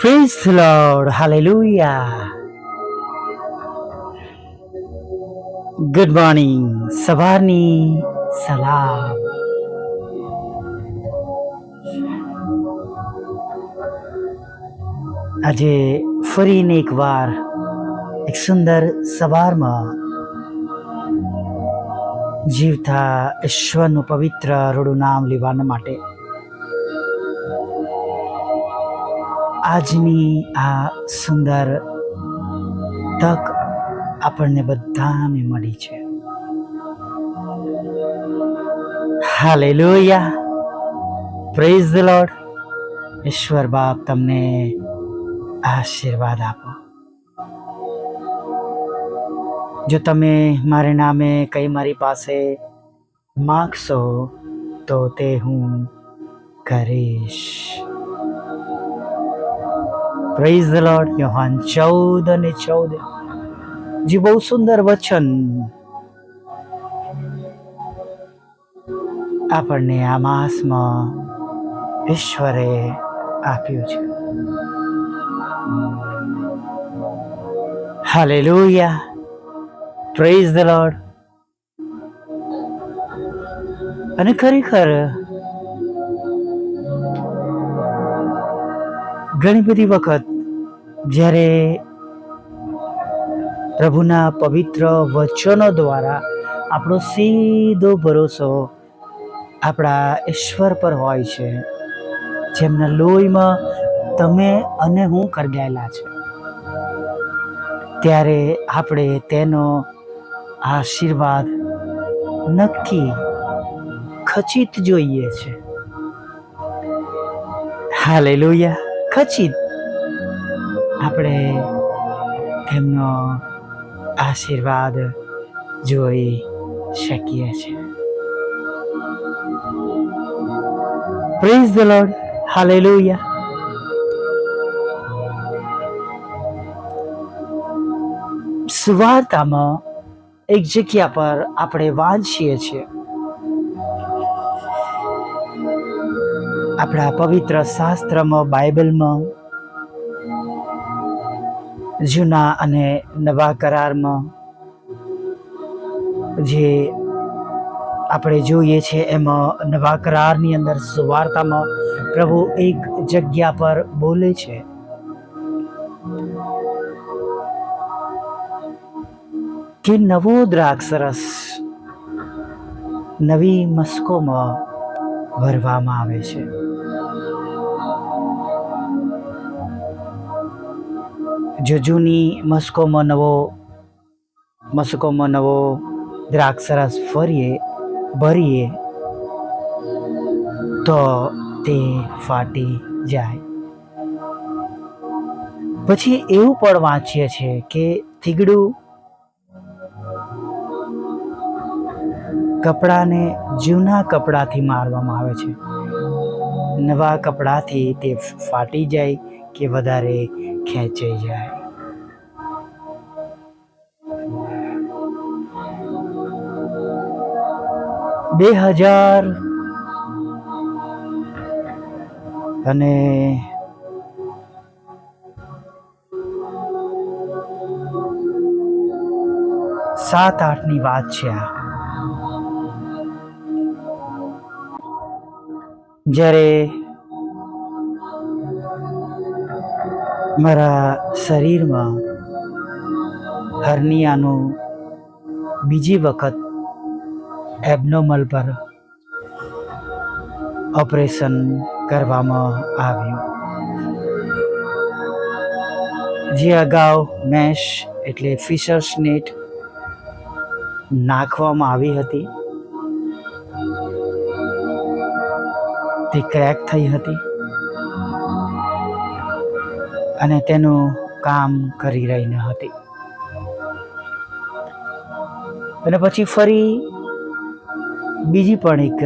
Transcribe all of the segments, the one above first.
Praise the Lord. Hallelujah. Good morning સવારની સલામ આજે ફરીને એકવાર એક સુંદર સવારમાં જીવતા ઈશ્વરનું પવિત્ર રૂડું નામ લેવાના માટે આજની આ સુંદર તક આપણને બધાને મળી છે. હાલેલુયા. પ્રેઝ ધ લોર્ડ ઈશ્વર બાપ તમને આશીર્વાદ આપો. જો તમે મારે નામે કંઈ મારી પાસે માગશો, તો તે હું કરીશ. પ્રેઝ લોર્ડ યોહાન ચૌદ અને ચૌદ જે, બહુ સુંદર વચન. આપણને આ માસમાં ઈશ્વરે આપ્યું છે. હાલેલુયા પ્રેઝ ધ લોર્ડ અને ખરેખર ઘણી બધી વખત જ્યારે પ્રભુના પવિત્ર વચનો દ્વારા આપણો સીધો ભરોસો આપણા ઈશ્વર પર હોય છે, જેમના લોહીમાં તમે અને હું કરગાયેલા છે. ત્યારે આપણે તેનો આશીર્વાદ નક્કી ખચિત જોઈએ છે. હાલેલુયા. ખચિત આપણે તેમનો આશીર્વાદ જોઈ શકીએ છીએ. પ્રેઝ ધ લોર્ડ હાલેલુયા સુવાર્તામાં એક જગ્યા પર આપણે વાંચીએ છીએ. આપણા પવિત્ર શાસ્ત્રમાં, બાઇબલમાં, જૂના અને નવા કરારમાં જે આપણે જોઈએ છે એમાં નવા કરારની અંદર સુવાર્તામાં પ્રભુ એક જગ્યા પર બોલે છે. કે નવો દ્રાક્ષરસ નવી મસ્કોમાં ભરવામાં આવે છે. જો જૂની મસ્કોમાં નવો મસ્કોમાં નવો દ્રાક્ષરસ ફરીએ, ભરીએ, તો તે ફાટી જાય. પછી એવું પણ વાંચીએ છીએ કે થીગડું કપડાને જૂના કપડાથી મારવામાં આવે છે. નવા કપડાથી તે ફાટી જાય કે વધારે ખેંચાઈ જાય? બે હજાર. અને સાત આઠની વાત છે આ. જ્યારે મારા શરીરમાં હર્નિયાનું બીજી વખત એબનોમલ પર ઓપરેશન કરવામાં આવ્યું. જે અગાઉ મેશ એટલે ફિશર્સ નેટ નાખવામાં આવી હતી. તે ક્રેક થઈ હતી. અને તેનું કામ કરી રહી ન હતી. અને પછી ફરી બીજી પણ એક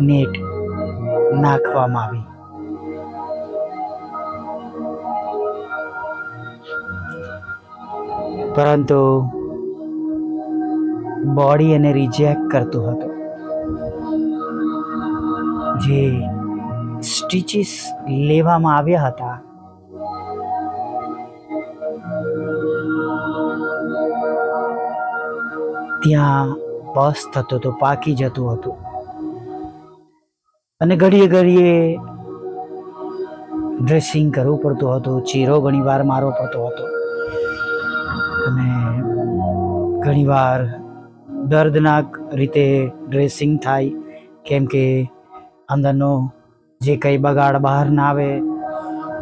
નેટ નાખવામાં આવી. પરંતુ બોડી એને રિજેક્ટ કરતું હતું. જે સ્ટીચીસ લેવામાં આવ્યા હતા. ત્યાં બસ થતો તો પાકી જતું હતું. અને ઘડીએ ઘડીએ ડ્રેસિંગ કરવું પડતું હતું, ચીરો ઘણીવાર મારવો પડતો હતો. અને ઘણીવાર દર્દનાક રીતે ડ્રેસિંગ થાય, કેમ કે અંદરનો જે કંઈ બગાડ બહાર ના આવે,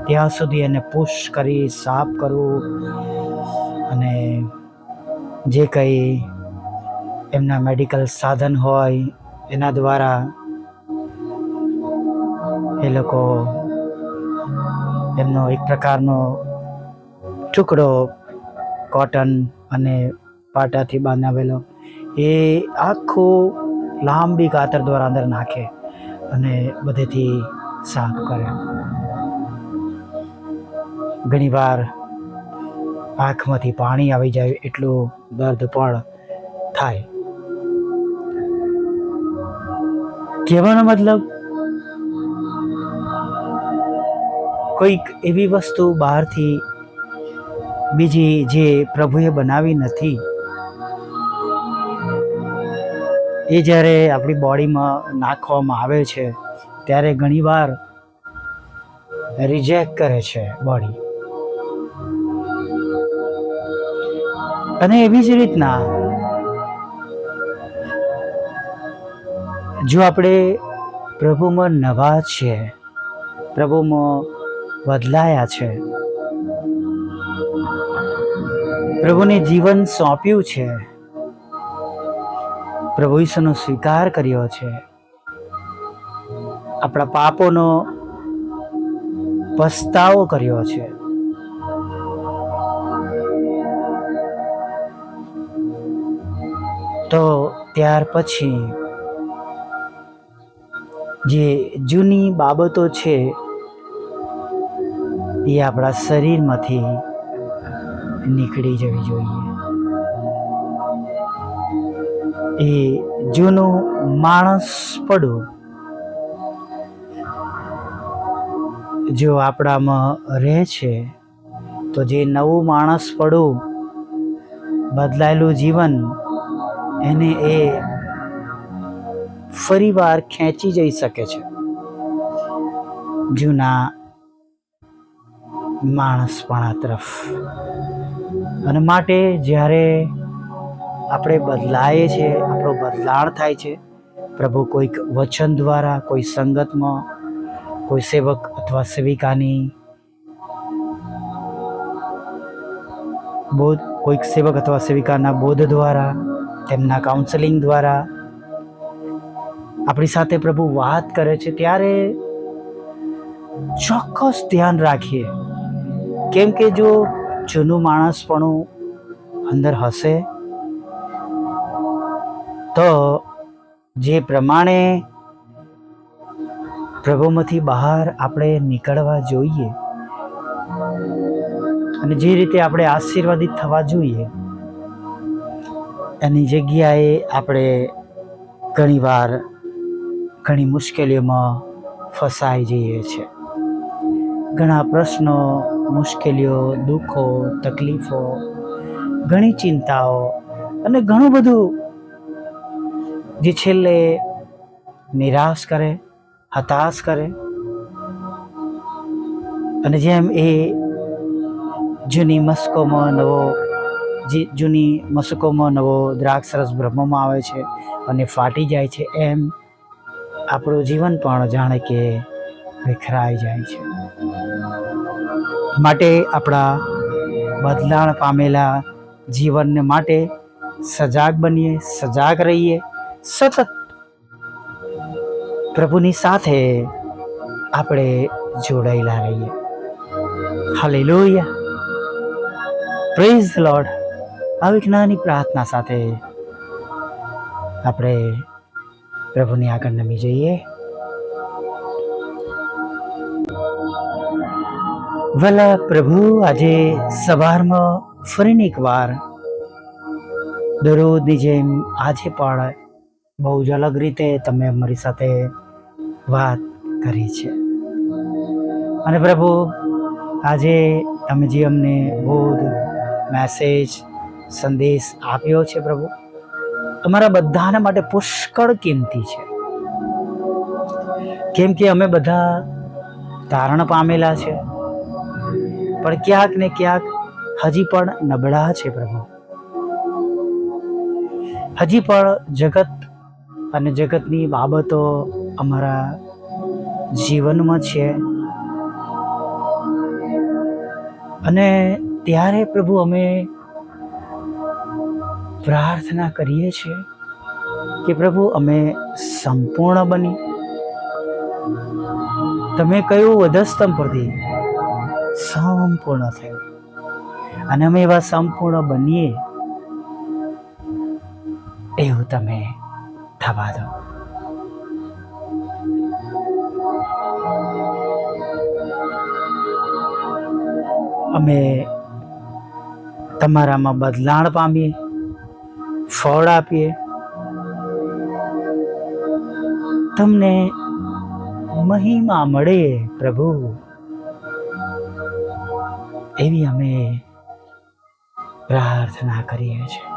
ત્યાં સુધી એને પુશ કરી, સાફ કરવું અને જે કંઈ એમના મેડિકલ સાધન હોય, એના દ્વારા એ લોકો એમનો એક પ્રકારનો ટુકડો કોટન અને પાટાથી બાંધાવેલો, એ આખું લાંબી કાતર દ્વારા અંદર નાખે. અને બધેથી સાફ કરે. ઘણીવાર આંખમાંથી પાણી આવી જાય એટલું દર્દ પણ થાય. કહેવાનો મતલબ, કોઈક એવી વસ્તુ બહારથી બીજી જે પ્રભુએ બનાવી નથી એ જ્યારે આપણી બોડીમાં નાખવામાં આવે છે, ત્યારે ઘણીવાર રિજેક્ટ કરે છે બોડી અને એવી જ રીતના જો આપણે પ્રભુમાં નવા છીએ, પ્રભુમાં બદલાયા છે, પ્રભુને જીવન સોંપ્યું છે પ્રભુ ઈસુનો સ્વીકાર કર્યો છે. આપણા પાપોનો પસ્તાવો કર્યો છે. તો ત્યાર પછી જે જૂની બાબતો છે એ આપણા શરીરમાંથી નીકળી જવી જોઈએ. એ જૂનું માણસ પડું જો આપણામાં રહે છે, તો જે નવું માણસ પડું બદલાયેલું જીવન, એને એ ફરીવાર ખેંચી જઈ શકે છે. જૂના માણસપણા તરફ. અને માટે જ્યારે આપણે બદલાઈએ છીએ, આપણો બદલાણ થાય છે. પ્રભુ કોઈક વચન દ્વારા, કોઈ સંગતમાં, કોઈ સેવક અથવા સેવિકાની, બોધ, કોઈક સેવક અથવા સેવિકાના બોધ દ્વારા, તેમના કાઉન્સેલિંગ દ્વારા આપણી સાથે પ્રભુ વાત કરે છે, ત્યારે ચોક્કસ ધ્યાન રાખીએ. કેમ કે જો જૂનું માણસપણું અંદર હશે તો જે પ્રમાણે પ્રભુમાંથી બહાર આપણે નીકળવા જોઈએ અને જે રીતે આપણે આશીર્વાદિત થવા જોઈએ, એની જગ્યાએ આપણે ઘણીવાર ઘણી મુશ્કેલીઓમાં ફસાઈ જઈએ છીએ. ઘણા પ્રશ્નો, મુશ્કેલીઓ, દુઃખો, તકલીફો, ઘણી ચિંતાઓ અને ઘણું બધું જે છેલ્લે નિરાશ કરે, હતાશ કરે અને જેમ એ જૂની મસ્કોમાં નવો, જે જૂની મસ્કોમાં નવો દ્રાક્ષ રસ બ્રહ્મમાં આવે છે અને ફાટી જાય છે, એમ આપણું જીવન પણ જાણે કે વિખરાઈ જાય છે. માટે આપણા બદલાણ પામેલા જીવનને માટે સજાગ બનીએ, સજાગ રહીએ સતત પ્રભુની સાથે આપણે જોડાયેલા રહીએ. હાલેલુયા પ્રેઝ ધ લોર્ડ આવી નાની પ્રાર્થના સાથે આપણે પ્રભુની આગળ નમી જઈએ. વલા પ્રભુ, આજે સવારમાં ફરીને એકવાર દરરોજની જેમ આજે પણ બહુ જ અલગ રીતે તમે અમારી સાથે વાત કરી છે. અને પ્રભુ, આજે તમે જે અમને બોધ મેસેજ સંદેશ આપ્યો છે પ્રભુ અમારા બધાના માટે પુષ્કળ કિંમતી છે. કેમ કે અમે બધા તારણ પામેલા છે, પણ ક્યાંક ને ક્યાંક હજી પણ નબળા છે પ્રભુ. હજી પણ જગત અને જગતની બાબતો અમારા જીવનમાં છે. અને ત્યારે પ્રભુ અમે પ્રાર્થના કરીએ છીએ કે પ્રભુ અમે સંપૂર્ણ બની. તમે કયું વધસ્તંભ પરથી સંપૂર્ણ થયું. અને અમે એવા સંપૂર્ણ બનીએ એવું તમે થવા અમે તમારામાં બદલાણ પામીએ, ફળ આપીએ. તમને મહિમા મળે પ્રભુ. એવી અમે પ્રાર્થના કરીએ છીએ.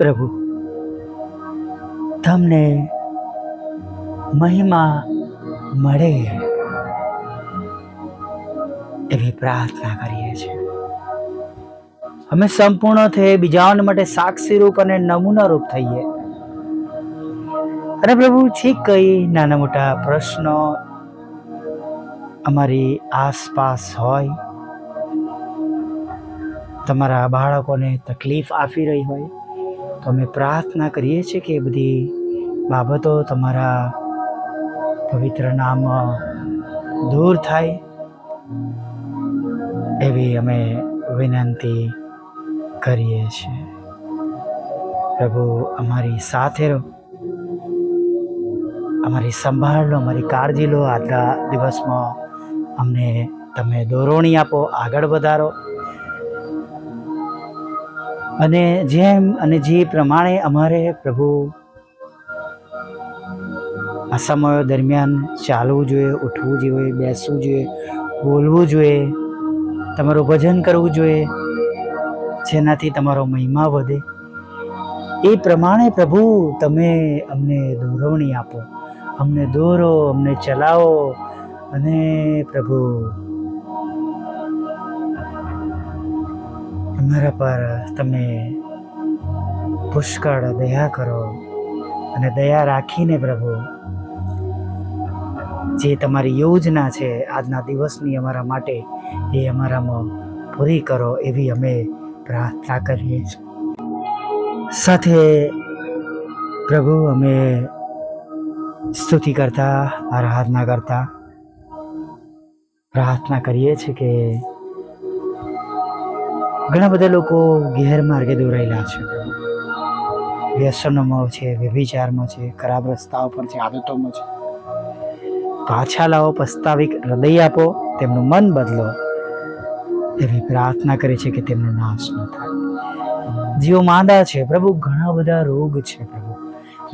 પ્રભુ. તમને મહિમા મળે એવી પ્રાર્થના કરીએ છીએ. અમે સંપૂર્ણ થઈએ બીજાઓને માટે સાક્ષી રૂપ અને નમૂના રૂપ થઈએ. અને પ્રભુ છે કઈ નાના મોટા પ્રશ્નો અમારી આસપાસ હોય. તમારા બાળકોને તકલીફ આપી રહી હોય. તો અમે પ્રાર્થના કરીએ છીએ કે એ બધી બાબતો તમારા પવિત્ર નામ દૂર થાય. એવી અમે વિનંતી કરીએ છીએ. પ્રભુ, અમારી સાથે રહો. અમારી સંભાળ લો, અમારી કાળજી લો. આજના દિવસમાં અમને તમે દોરવણી આપો, આગળ વધારો. અને જેમ અને જે પ્રમાણે અમારે પ્રભુ આ સમયો દરમિયાન ચાલવું જોઈએ, ઉઠવું જોઈએ, બેસવું જોઈએ, બોલવું જોઈએ, તમારું ભજન કરવું જોઈએ, જેનાથી તમારો મહિમા વધે. એ પ્રમાણે પ્રભુ તમે અમને દોરવણી આપો, અમને દોરો, અમને ચલાવો અને પ્રભુ અમારા પર તમે પુષ્કળ દયા કરો અને દયા રાખીને પ્રભુ, જે તમારી યોજના છે આજના દિવસની અમારા માટે, એ અમારામાં પૂરી કરો એવી અમે પ્રાર્થના કરીએ છીએ. સાથે પ્રભુ, અમે સ્તુતિ કરતા, આરાધના કરતા પ્રાર્થના કરીએ છીએ કે ઘણા બધા લોકો ગેરમાર્ગે દોરાયેલા છે. વ્યસનોમાં છે, વ્યભિચારમાં છે, ખરાબ રસ્તાઓ પર છે, આદતોમાં છે. પાછા લાવો, પસ્તાવિક હૃદય આપો, તેમનું મન બદલો. એવી પ્રાર્થના કરે છે કે તેમનો નાશ ન થાય. જીવો માંદા છે, પ્રભુ ઘણા બધા રોગ છે.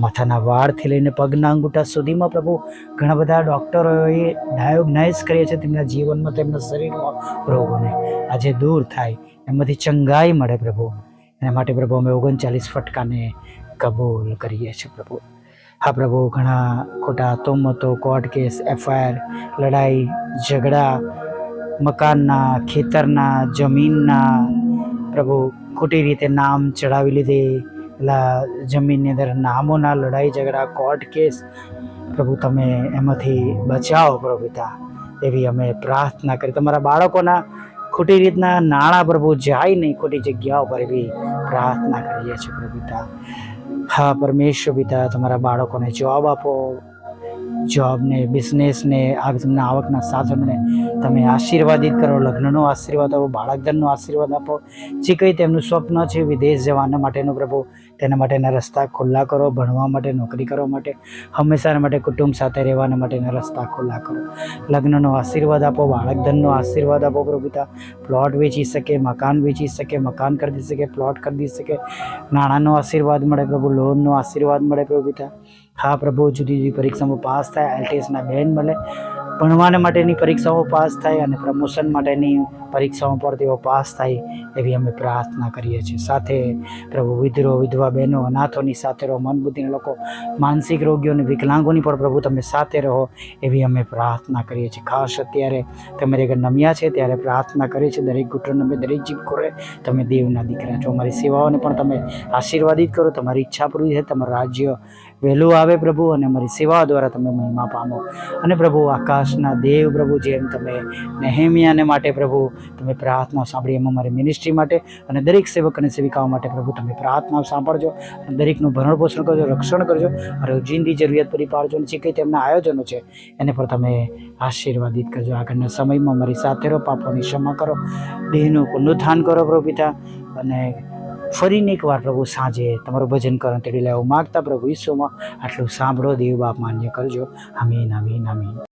માથાના વાળથી લઈને પગના અંગૂઠા સુધીમાં પ્રભુ ઘણા બધા ડૉક્ટરોએ ડાયોગ્નાઇઝ કરીએ છે તેમના જીવનમાં, તેમના શરીરમાં રોગોને. આજે દૂર થાય, એમાંથી ચંગાઈ મળે પ્રભુ. એના માટે પ્રભુ અમે ઓગણચાલીસ ફટકાને કબૂલ કરીએ છીએ પ્રભુ. હા પ્રભુ, ઘણા ખોટા તોમતો કોર્ટ કેસ, એફઆઈઆર, લડાઈ, ઝઘડા, મકાનના, ખેતરના, જમીનના, પ્રભુ ખોટી રીતે નામ ચડાવી લીધે પેલા જમીનની અંદર નામોના લડાઈ ઝઘડા કોર્ટ કેસ પ્રભુ, તમે એમાંથી બચાવો પ્રભુતા એવી અમે પ્રાર્થના કરી. તમારા બાળકોના ખોટી રીતના નાણાં પ્રભુ જાય નહીં, ખોટી જગ્યાઓ પર એવી પ્રાર્થના કરીએ છીએ પ્રભુતા હા, પરમેશ્વર પિતા, તમારા બાળકોને જવાબ આપો. જોબને, બિઝનેસને, આ તમને આવકના સાધનોને તમે આશીર્વાદિત કરો, લગ્નનો આશીર્વાદ આપો, બાળકધનનો આશીર્વાદ આપો. જે કંઈ તેમનું સ્વપ્ન છે વિદેશ જવાના માટેનું પ્રભુ, તેના માટેના રસ્તા ખુલ્લા કરો, ભણવા માટે, નોકરી કરવા માટે હંમેશા માટે, કુટુંબ સાથે રહેવાના માટેના રસ્તા ખુલ્લા કરો. લગ્નનો આશીર્વાદ આપો, બાળકધનનો આશીર્વાદ આપો પ્રભુ પ્લોટ વેચી શકે, મકાન વેચી શકે, મકાન ખરીદી શકે, પ્લોટ ખરીદી શકે. નાણાંનો આશીર્વાદ મળે પ્રભુ, લોનનો આશીર્વાદ મળે પ્રભુ હા પ્રભુ, જુદી જુદી પરીક્ષામાં પાસ થાય આઈટીએસના બેન મળે, ભણવાને માટેની પરીક્ષાઓ પાસ થાય અને પ્રમોશન માટેની પરીક્ષાઓ પર તેઓ પાસ થાય એવી અમે પ્રાર્થના કરીએ છીએ. સાથે પ્રભુ, વિધરો, વિધવા બહેનો, અનાથોની સાથે રહો મન બુદ્ધિના લોકો, માનસિક રોગીઓ અને વિકલાંગોની પણ પ્રભુ તમે સાથે રહો એવી અમે પ્રાર્થના કરીએ છીએ. ખાસ અત્યારે તમે આગળ નમ્યા છે ત્યારે પ્રાર્થના કરીએ છીએ, દરેક ઘૂંટણ નમે, દરેક જીભ કરે તમે દેવના દીકરા છો. અમારી સેવાઓને પણ તમે આશીર્વાદિત કરો. તમારી ઈચ્છા પૂરી થાય, તમારું રાજ્ય વહેલું આવે પ્રભુ અને અમારી સેવા દ્વારા તમે મહિમા પામો. અને પ્રભુ, આકાશના દેવ પ્રભુ જેમ તમે નેહેમિયાને માટે પ્રભુ તમે પ્રાર્થના સાંભળી, એમ અમારી મિનિસ્ટ્રી માટે અને દરેક સેવક અને સેવિકાઓ માટે પ્રભુ તમે પ્રાર્થના સાંભળજો અને દરેકનું ભરણ પોષણ કરજો, રક્ષણ કરજો અને રોજિંદી જરૂરિયાત પૂરી પાડજો અને જે કંઈ તેમના આયોજનો છે, એને પર તમે આશીર્વાદિત કરજો. આગળના સમયમાં અમારી સાથે રહો, પાપોની ક્ષમા કરો, દેહનું પુનરુત્થાન કરો પ્રભુ પિતા અને ફરીને એકવાર પ્રભુ સાંજે તમારું ભજન કરણ તેડી લેવું. માગતા પ્રભુ વિશ્વમાં આટલું સાંભળો, દેવ બાપ માન્ય કરજો. આમીન આમીન આમીન.